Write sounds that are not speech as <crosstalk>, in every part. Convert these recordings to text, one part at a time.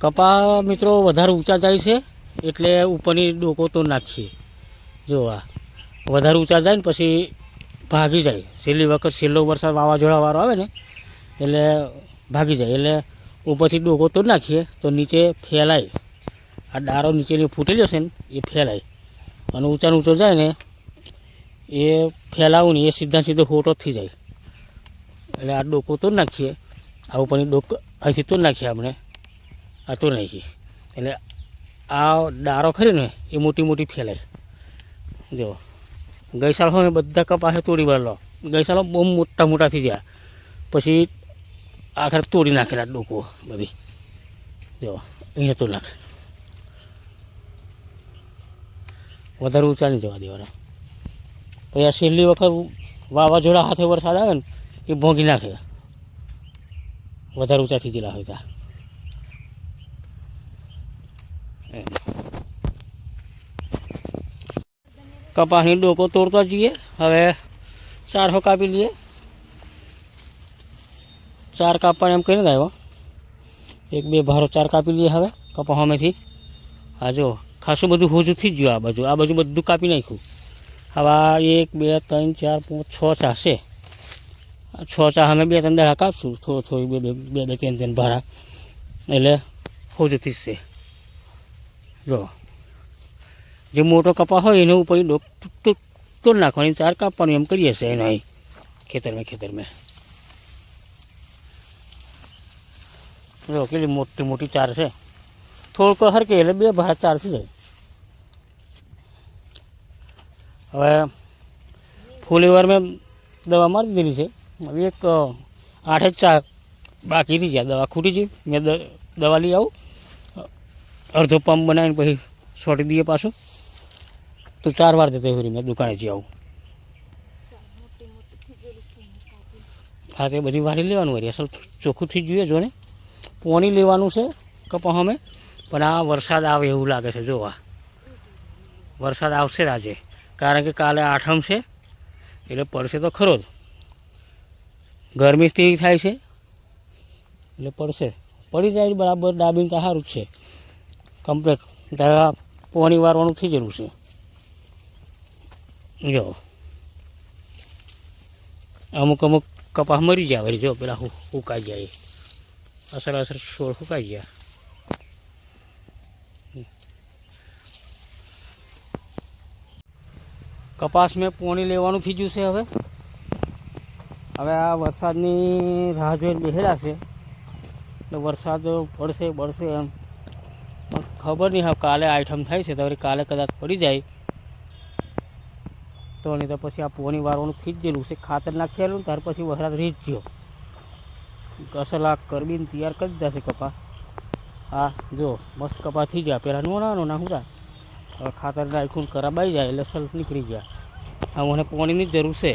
કપા મિત્રો વધારે ઊંચા જાય છે, એટલે ઉપરની ડોકો તો નાખીએ. જો આ વધારે ઊંચા જાય ને પછી ભાગી જાય. છેલ્લી વખત છેલ્લો વરસાદ વાવાઝોડાવાળો આવે ને, એટલે ભાગી જાય. એટલે ઉપરથી ડોકો તો નાખીએ, તો નીચે ફેલાય. આ ડારો નીચેની ફૂટેલી હશે ને, એ ફેલાય. અને ઊંચાને ઊંચો જાય ને, એ ફેલાવું ને, એ સીધા સીધો ખોટો થઈ જાય. એટલે આ ડોકો તો નાખીએ. આ ઉપરની ડોક અહીંથી તો નાખીએ આપણે. આ નહીં એટલે આ ડારો ખરી ને એ મોટી મોટી ફેલાય. જો, ગઈ સાલ હોય બધા કપાસે તોડી વાળલો ગઈ બહુ મોટા મોટા થઈ ગયા. પછી આખરે તોડી નાખેલા ડોકો બધી. જો, અહીંયા તો નાખે. વધારે ઊંચા નહીં જવા દેવાના. પછી આ છેલ્લી વખત વાવાઝોડા હાથે વરસાદ આવે ને, એ ભોંગી નાખે. વધારે ઊંચા થઈ ગયેલા હોય ત્યાં એમ. કપાસની ડોકો તોડતા જઈએ હવે ચાર હો કાપી લઈએ ચાર કાપવાને એમ કરીને આવ્યો એક બે ભારો ચાર કાપી લઈએ હવે કપા સામેથી હા જો ખાસું બધું હોજું થઈ જ ગયું આ બાજુ આ બાજુ બધું કાપી નાખ્યું હવે આ એક બે ત્રણ ચાર પાંચ છ ચા છે આ છ ચા અમે બે ત્રણ દાડા કાપશું થોડું થોડું બે બે બે બે ત્રણ ત્રણ ભારા એટલે હોજું થઈ જ છે જો જે મોટો કપા હોય એના ઉપર ડોક તોડ નાખવાની, ચાર કાપવાનું, એમ કરીએ છીએ એનો અહીં, ખેતરમાં ખેતરમાં. જો, કેટલી મોટી મોટી ચાર છે. થોડુંક હરકે એટલે બે ભાર ચાર થઈ જાય. હવે ફૂલીવાર મેં દવા મારી દીધી છે. હવે એક આઠ જ ચા બાકી રહી ગયા. દવા ખૂટી ગઈ. મેં દ- દવા લઈ આવું. અડધો પંપ બનાવીને પછી છોટી દઈએ પાછું. તો ચાર વાર જતો હોય મેં દુકાને આવું. હા, તે બધી વાળી લેવાનું હોય અસલ ચોખ્ખું થઈ જોઈએ જો ને પોણી લેવાનું છે કપા અમે પણ આ વરસાદ આવે એવું લાગે છે જો આ વરસાદ આવશે આજે. કારણ કે કાલે આઠમ છે. એટલે પડશે તો ખરો જ. ગરમી સ્થિર થાય છે. એટલે પડશે. પડી જાય બરાબર, ડાબીને તો સારું જ છે. કમ્પ્લેટ તારા પોણી વારવાનું થઈ જરૂર છે. જો. અમુક અમુક કપાસ મરી જાય વળી જો, પેલા સુકાઈ જાય. અસર અસર છોડ સુકાઈ ગયા. કપાસ મેં પોણી લેવાનું થઈ છે હવે. હવે આ વરસાદની રાહ જોઈને બેહેલા છે. એટલે વરસાદ પડશે પડશે એમ. ખબર નહીં હવે કાલે આઈટમ થાય છે, તો કાલે કદાચ પડી જાય. તો નહીં તો પછી આ પોણી વારવાનું ખીચેલું છે. ખાતર નાખેલું ત્યાર પછી વરસાદ રીત ગયો અસલ આ કરબીને તૈયાર કરી દીધા છે કપા. હા જો, મસ્ત કપા થઈ ગયા. પહેલાં નોના નોના હું હવે ખાતર નાખ્યું કરાબાઈ જાય એટલે સલ્ફ નીકળી ગયા. હવે મને પોણીની જરૂર છે.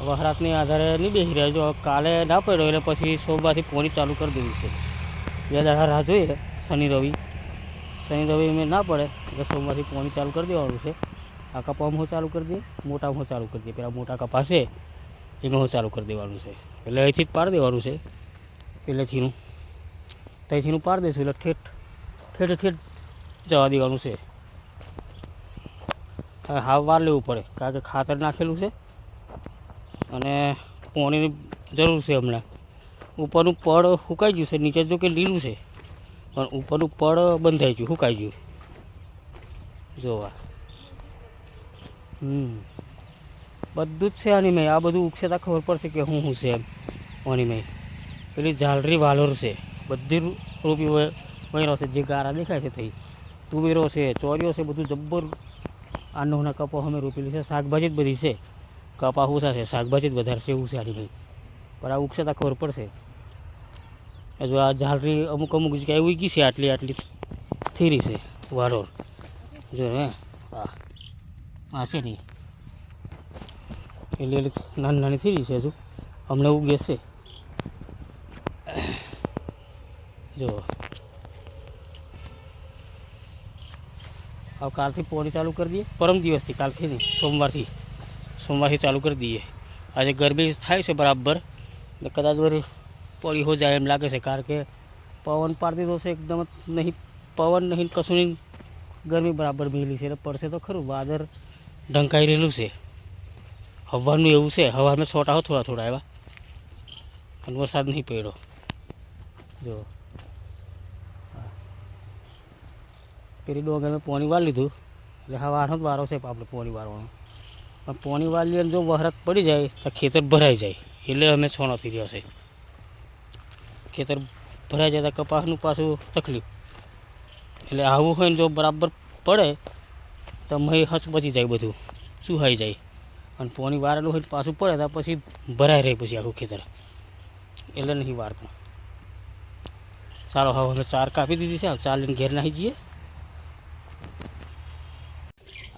વહરાતની આધારે નહીં બેસી રહ્યા. જો કાલે ના પડ્યો એટલે પછી સોમવારથી પોણી ચાલુ કરી દેવું છે. બે દાડા રાહ જોઈએ. શનિ રવિ. શનિ રવિ મેં ના પડે, એટલે સોમવારથી પાણી ચાલુ કરી દેવાનું છે. આ કપામાં હું ચાલુ કરી દઈએ મોટામાં હું ચાલુ કરી દઈએ. પેલા મોટા કપા છે, એનું હું ચાલુ કરી દેવાનું છે. એટલે અહીંથી જ પાડી દેવાનું છે. પહેલેથીનું ત્યાંથીનું પાડી દઈશું, એટલે ઠેઠ ઠેઠ ઠેઠ જવા દેવાનું છે. હાવ વાર લેવું પડે, કારણ કે ખાતર નાખેલું છે. અને પાણીની જરૂર છે હમણાં. ઉપરનું પડ સુકાઈ ગયું છે, નીચે જો કે લીલું છે. પણ ઉપરનું પડ બંધાઈ ગયું, સુકાઈ ગયું. જોવા. હમ. બધું જ છે આની મેં આ બધું ઉગશે તો ખબર પડશે કે હું શું છે એમ. આની મેં પેલી ઝાલરી વાલોર છે. બધી રૂપી વયરો છે. જે ગારા દેખાય છે થઈ તુવેરો છે, ચોરીઓ છે, બધું જબ્બર. આનોના કપો અમે રોપેલી છે. શાકભાજી જ બધી છે. કપા ઓછા છે. શાકભાજી જ વધારે છે એવું છે આની મેં પણ આ ઉગશે તો ખબર પડશે. હજુ આ ઝાલરી અમુક અમુક જગ્યાએ ઉગી છે, આટલી આટલી થીરી છે વાલોર જો હે હા આ છે નહીં એટલે એટલે નાની નાની થઈ રહી છે હજુ. હમણાં ઉગે છે જો. હવે કાલથી પોણી ચાલુ કરી દઈએ. પરમ દિવસથી કાલથી નહીં, સોમવારથી. સોમવારથી ચાલુ કરી દઈએ. આજે ગરમી થાય છે બરાબર. એટલે કદાચ વળી પડી હો જાય એમ લાગે છે, કારણ કે પવન પાડી દીધો છે એકદમ નહીં, પવન નહીં, કશું નહીં, ગરમી બરાબર મેલી છે, એટલે પડશે તો ખરું, વાદળ ઢંકાઈ રહેલું છે. હવાનું એવું છે હવામાં છોટા થોડા થોડા એવા અને વરસાદ નહીં પડ્યો. જો. પેલી ડોગ અમે પોણી વાર લીધું, એટલે હવાનો જ વારો છે આપણે પોણી વારવાનો. પણ પોણી વાળીએ ને જો વરસાદ પડી જાય, તો ખેતર ભરાઈ જાય, એટલે અમે છોણો થઈ રહ્યો છે. ખેતર ભરાઈ જાય તો કપાસનું પાછું તકલીફ. એટલે આવું હોય ને જો બરાબર પડે, તો મહી હચ બચી જાય બધું, સુહાઈ જાય. અને પોણી વારેલું હોય તો પાછું પડે, તો પછી ભરાઈ રહે પછી આખું ખેતર. એટલે નહીં વારતું. ચાલો, હવે અમે ચાર કાપી દીધી છે હવે ચાર લઈને ઘેર નાખી જઈએ.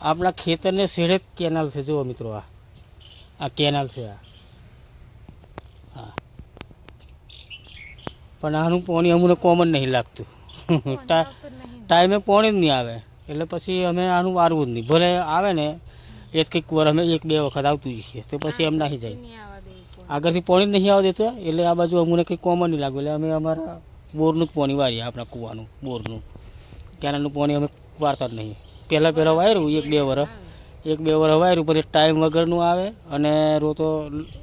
આપણા ખેતરને શેડે જ કેનાલ છે, જુઓ મિત્રો આ. આ કેનાલ છે આ. પણ આનું પાણી અમને કોમન નહીં લાગતું. <laughs> ટાઈમે પાણી જ નહીં આવે. એટલે પછી અમે આનું વારવું જ નહીં. ભલે આવે ને એક કંઈક વાર અમે એક બે વખત આવતું જ છીએ. તો પછી એમ નાખી જાય. આગળથી પાણી જ નહીં આવવા દેતું એટલે આ બાજુ અમને કંઈ કોમન નહીં લાગ્યું એટલે અમે અમારા બોરનું જ પાણી વારીએ આપણા કૂવાનું બોરનું. કેનાલનું પાણી અમે વારતા જ નહીં. પહેલાં પહેલાં વાયરું એક બે વર્ષ એક બે વર્ષ વાયરું પછી ટાઈમ વગરનું આવે અને રો તો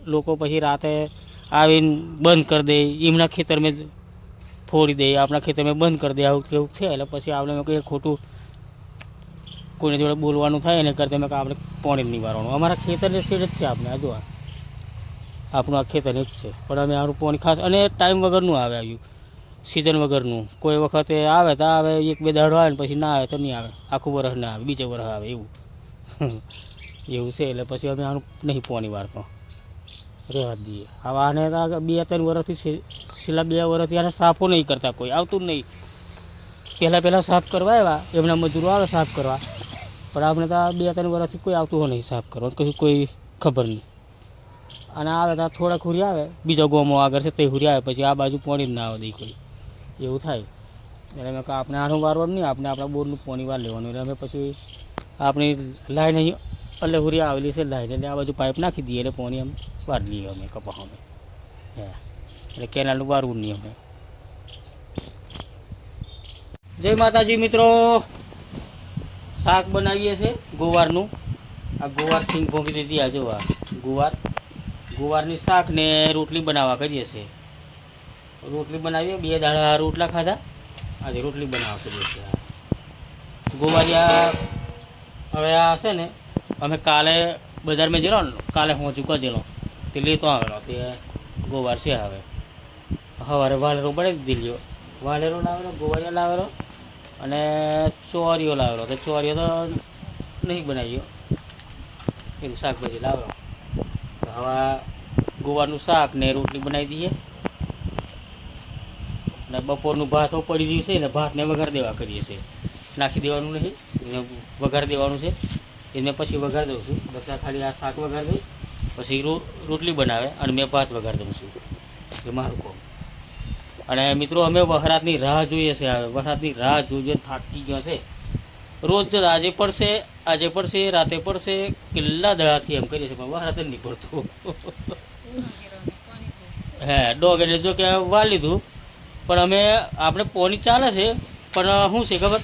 લોકો પછી રાતે આવીને બંધ કરી દે. એમના ખેતરમાં મેં ફોડી દે, આપણા ખેતરમાં બંધ કરી દે, આવું કેવું છે એટલે પછી આપણે કંઈ ખોટું કોઈને જોડે બોલવાનું થાય એને કરતા મેં આપણે પાણી નિવારવાનું અમારા ખેતરની સીડ જ છે આપણે આ. આપણું આ ખેતર જ છે. પણ અમે આનું પાણી ખાસ, અને ટાઈમ વગરનું આવે આવ્યું. સિઝન વગરનું. કોઈ વખતે આવે તો આવે, એક બે દાડો આવે ને પછી ના આવે તો નહીં આવે. આખું વરસ ના આવે, બીજે વરસ આવે એવું. <laughs> એવું છે. એટલે પછી અમે આનું નહીં પાણી વારતો. રહેવા દઈએ. હવે આને બે ત્રણ વર્ષથી છેલ્લા બે વર્ષથી આને સાફો નહીં કરતા કોઈ, આવતું નહીં. પહેલાં પહેલાં સાફ કરવા આવ્યા, એમના મજૂરો આવે સાફ કરવા. પણ આપણે તો બે ત્રણ વર્ષથી કોઈ આવતું હોય નહીં સાફ કરવા કશું કોઈ ખબર નહીં. અને આવે તો થોડાક હુરી આવે, બીજા ગોમો આગળ છે તે હુરી આવે, પછી આ બાજુ પાણી જ ના આવે દઈ કોઈ એવું થાય. એટલે મેં આપણે આનું વારવાનું નહીં, આપણે આપણા બોરનું પાણી વાર લેવાનું. એટલે અમે પછી આપણી લાઈન અહીં એટલે હુરી આવેલી છે લાઈન એટલે આ બાજુ પાઇપ નાખી દઈએ એટલે પાણી એમ વાર લઈએ અમે કપા અમે. હે. એટલે કેનાલનું વારવું નહીં અમે. જય માતાજી મિત્રો. શાક બનાવીએ છીએ ગુવારનું. આ ગુવાર સિંગ ભોંગી દીધી આ જોવા. આ ગુવાર. ગુવારની શાક ને રોટલી બનાવવા કરીએ છીએ રોટલી બનાવીએ, બે દાડા રોટલા ખાધા. આજે રોટલી બનાવવા કરીએ છીએ. ગુવારિયા હવે આ છે ને અમે કાલે બજારમાં જેલો ને, કાલે હું ચૂકવા જેલો તે લેતો આવેલો તે ગોવાર છે હવે. સવારે વાલેરો પડે દીધો વાલેરો લાવેલો ગોવારિયા લાવેલો અને ચોરીઓ લાવેલો. તો ચોરીઓ તો નહીં બનાવ્યો એનું શાકભાજી લાવેલો. હવે ગોવારનું શાક ને રોટલી બનાવી દઈએ. અને બપોરનું ભાત પડી રહ્યું છે ને, ભાતને વઘાર દેવા કરીએ છીએ. નાખી દેવાનું નહીં, વઘાર દેવાનું છે. એને પછી વઘાર દઉં છું. બધા ખાલી આ શાક વઘાર દઉં, પછી રોટલી બનાવે અને મેં ભાત વઘાર દઉં છું. એ મારું કામ. અને મિત્રો, અમે વહરાતની રાહ જોઈએ છે. વહરાતની રાહ જોઈએ થાકી ગયો છે, રોજ આજે પડશે આજે પડશે, રાતે પડશે, કેટલા દડાથી એમ કરીએ છીએ, પણ વહરાત જ નહીં પડતું. હે, ડોગ એટલે જો કે વાર લીધું. પણ અમે, આપણે પોની ચાલે છે, પણ શું છે ખબર?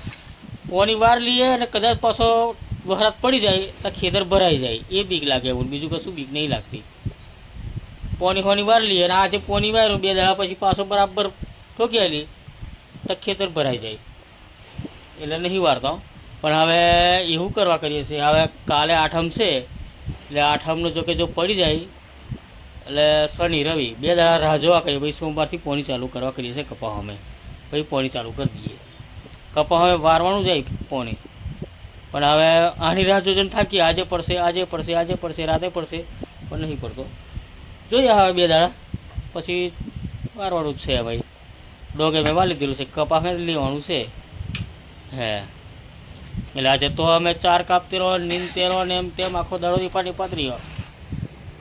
પોની વાર લઈએ અને કદાચ પાછો વરસાદ પડી જાય તો ખેતર ભરાઈ જાય. એ બીક લાગે એવું. બીજું કશું બીક નહીં લાગતી. પોની ફોની વાર લઈએ અને આજે પોની વાર્યું બે દાડા પછી પાછો બરાબર ઠોકી આલી તો ખેતર ભરાઈ જાય. એટલે નહીં વારતો પણ હવે એવું કરવા કરીએ છીએ. હવે કાલે આઠમ છે. એટલે આઠમનો જો કે જો પડી જાય, એટલે શનિ, રવિ બે દાડા રાહ જોવા કરીએ. ભાઈ સોમવારથી પોણી ચાલુ કરવા કરીએ છીએ કપા અમે. પછી પોણી ચાલુ કરી દઈએ. કપા હવે વારવાનું જાય પોણી પણ હવે આની રાહ જોઈને થાકી, આજે પડશે આજે પડશે આજે પડશે, રાતે પડશે, પણ નહીં પડતો. જોઈએ હવે બે દાડા. પછી વારવાનું જ છે ભાઈ. ડોગે મેં વાલી દીધું છે, કપા મેં લેવાનું છે. હે. એટલે આજે તો અમે ચાર કાપતી રહો નીંદતે તેરો ને એમ તેમ આખો દાડો પાણી પાતરી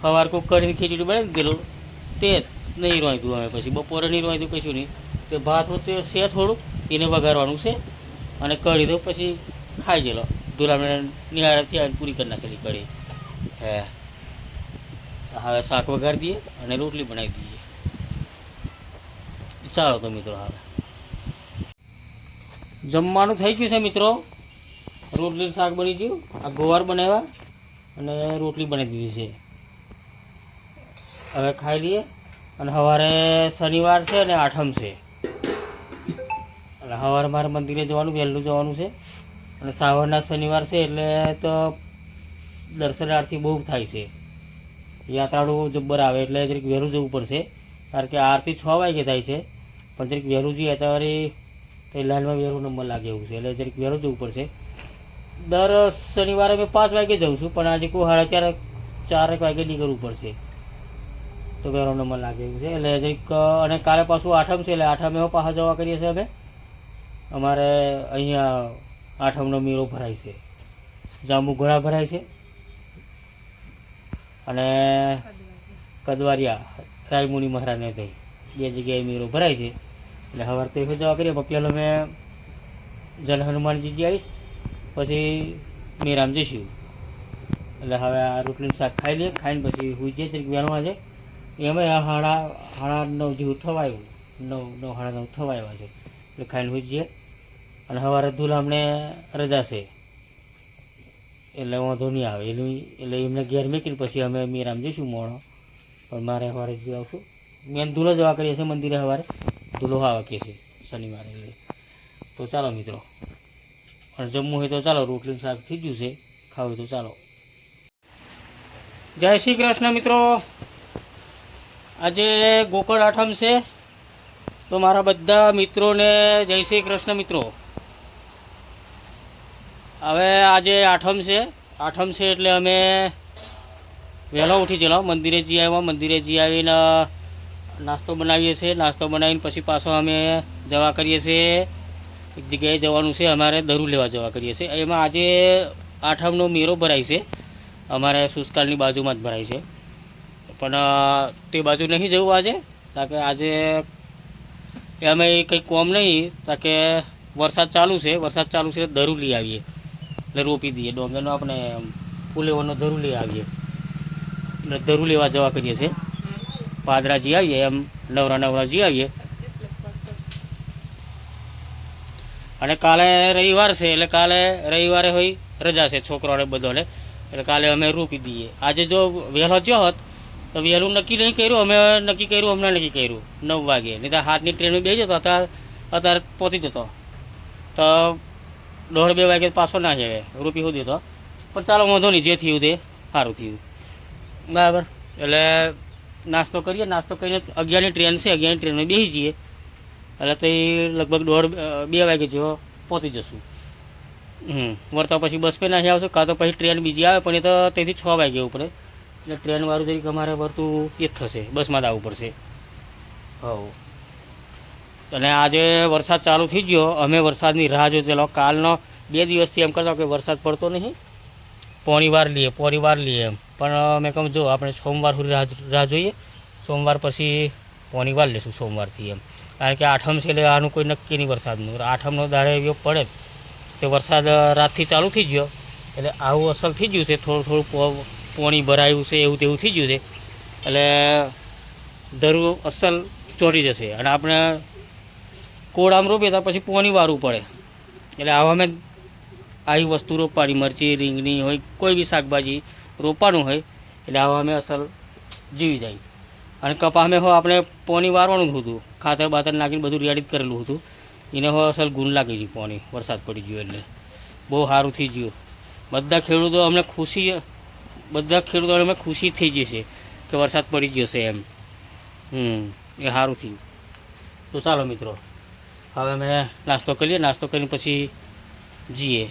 સવાર કોક કરીને ખીચડી બનાવી દીધું તે નહીં રોંધ્યું અમે પછી, બપોરે નહીં રોંધ્યું કશું નહીં. તે ભાત હોતે છે થોડુંક, એને વઘારવાનું છે. અને કઢી દો પછી ખાઈ ગયેલો. ધુલામને નિહાળેથી પૂરી કરી નાખેલી કઢી. હે. હવે શાક વઘારી દઈએ અને રોટલી બનાવી દઈએ. ચાલો તો મિત્રો હવે. જમવાનું થઈ ગયું છે મિત્રો. રોટલી શાક બની ગયું. આ ગોવાર બનાવ્યા અને રોટલી બનાવી દીધી છે. હવે ખાઈ લઈએ. અને સવારે શનિવાર છે અને આઠમ છે. અને સવારે મારે મંદિરે જવાનું, વહેલું જવાનું છે. અને શ્રાવણના શનિવાર છે એટલે તો દર્શનાર્થી બહુ થાય છે. યાત્રાળુ જબ્બર આવે એટલે જરીક વહેલું જવું પડશે. કારણ કે આરતી છ વાગે થાય છે. પણ જરીક વહેલું જઈએ તો તો એ લાઈનમાં વહેલું નંબર લાગે એવું છે. એટલે જરીક વહેલું જવું પડશે. દર શનિવારે મેં પાંચ વાગે જાઉં છું, પણ આજે કોઈ સાડા ચાર ચારેક વાગે નીકળવું પડશે. તો વહેલો નંબર લાગે એવું છે. એટલે જરીક, અને કાલે પાછું આઠમ છે, એટલે આઠમે પાછા જવા કરીએ છીએ અમે. અમારે અહીંયા આઠમનો મેળો ભરાય છે. જાંબુ ઘોડા ભરાય છે. અને કદવારિયા, રાયમુનિ મહારાજને થઈ બે જગ્યાએ મેળો ભરાય છે. એટલે હવે તો એવું જવા કરીએ પણ અમે જન હનુમાનજીજી આવીશ, પછી મેરામ જઈશું. એટલે હવે આ રોટલીનું શાક ખાઈ લઈએ, ખાઈને પછી હું જઈએ છે વહેલું છે એમાં આ હાડા હાડા નવ જેવું થવાયું, નવ નવ હાડા નવ થવાયા છે. એટલે ખાઈને હું જઈએ. અને સવારે અમને રજા છે. એટલે વાંધો નહીં આવે. એટલે એટલે એમને ઘેર મૂકીને પછી અમે મીરામ જઈશું મોણો પણ મારે સવારે જ આવશું. મેન ધૂલો જવા કરીએ છીએ મંદિરે સવારે ધૂલો આવે કે છે શનિવારે. તો ચાલો મિત્રો. અને જમવું હોય તો ચાલો રોટલી શાક થઈ ગયું છે. ખાવું તો ચાલો. જય શ્રી કૃષ્ણ મિત્રો. આજે ગોકળ આઠમ છે. તો મારા બધા મિત્રોને જય શ્રી કૃષ્ણ મિત્રો. હવે આજે આઠમ છે. આઠમ છે એટલે અમે વહેલો ઉઠી ચલો મંદિરે જઈ આવ્યા. મંદિરે જઈ આવીને નાસ્તો બનાવીએ છીએ. નાસ્તો બનાવીને પછી પાછો અમે જવા કરીએ છીએ. એક જગ્યાએ જવાનું છે. અમારે દરું લેવા જવા કરીએ છીએ. એમાં આજે આઠમનો મેળો ભરાય છે. અમારે સુસ્કાલની બાજુમાં જ ભરાય છે. પણ તે બાજુ નહીં જવું આજે. કારણ કે આજે એ અમે કંઈ કોમ નહીં. કારણ કે વરસાદ ચાલુ છે. વરસાદ ચાલુ છે દરું લઈ આવીએ. એટલે રોપી દઈએ. ડોંગરનો આપણે ફૂલેવાનો ધરું લઈ આવીએ. એટલે ધરું લેવા જવા કરીએ છીએ. પાદરાજી આવીએ, એમ નવરા નવરાજી આવીએ. અને કાલે રવિવાર છે, એટલે કાલે રવિવારે હોય રજા છે છોકરાઓને બધાને. એટલે કાલે અમે રોપી દઈએ. આજે જો વહેલો જ્યો હોત, તો વહેલું નક્કી નહીં કર્યું, અમે નક્કી કર્યું, હમણાં નક્કી કર્યું. નવ વાગે. નહીં તો હાથની ટ્રેનમાં બે જતો, અત્યારે અત્યારે પહોંચી જતો. તો દોઢ બે વાગે પાછો ના જાય રૂપી સુધી તો. પણ ચાલો, વાંધો નહીં, જે થયું તે સારું થયું. બરાબર. એટલે નાસ્તો કરીએ. નાસ્તો કરીને અગિયારની ટ્રેન છે, અગિયારની ટ્રેનમાં બેસી જઈએ. એટલે તો લગભગ દોઢ બે વાગે જેવો પહોંચી જશું. હમ. વળતા પછી બસ પે નાખી આવશે, કાં તો પછી ટ્રેન બીજી આવે, પણ એ તો તેથી છ વાગે ઉપડે એટલે ટ્રેનવાળું તરીકે અમારે વળતું એ જ થશે. બસમાં જ આવવું પડશે. હવ. અને આજે વરસાદ ચાલુ થઈ ગયો. અમે વરસાદની રાહ જોતેલો કાલનો બે દિવસથી એમ કરતા કે વરસાદ પડતો નહીં. પોણી વાર લઈએ પોણી વાર લઈએ એમ. પણ મેં કહું જો, આપણે સોમવાર સુધી રાહ જોઈએ. સોમવાર પછી પોણી વાર લઈશું સોમવારથી એમ. કારણ કે આઠમ છે એટલે આનું કોઈ નક્કી નહીં વરસાદનું. આઠમનો દાડે એવો પડે તે વરસાદ રાતથી ચાલુ થઈ ગયો. એટલે આવું અસર થઈ ગયું છે. થોડું થોડું પોણી ભરાયું છે, એવું તેવું થઈ ગયું છે. એટલે ધરું અસલ ચોંટી જશે. અને આપણે કોળામ રોપીએ તો પછી પોણી વારવું પડે. એટલે આવા અમે આવી વસ્તુ રોપવાની મરચી, રીંગણી હોય, કોઈ બી શાકભાજી રોપવાનું હોય, એટલે આવા અમે અસલ જીવી જાય. અને કપા અમે હો આપણે પોની વારવાનું હતું. ખાતર બાતર નાખીને બધું રેડી કરેલું હતું. એને હો અસલ ગુણ લાગી ગયું પોણી. વરસાદ પડી ગયો એટલે. બહુ સારું થઈ ગયું. બધા ખેડૂતો અમને ખુશી, બધા ખેડૂતોને અમે ખુશી થઈ જશે કે વરસાદ પડી છે એમ. હમ, એ સારું થયું. તો ચાલો મિત્રો. હવે અમે નાસ્તો કરીએ નાસ્તો કરીને પછી જઈએ.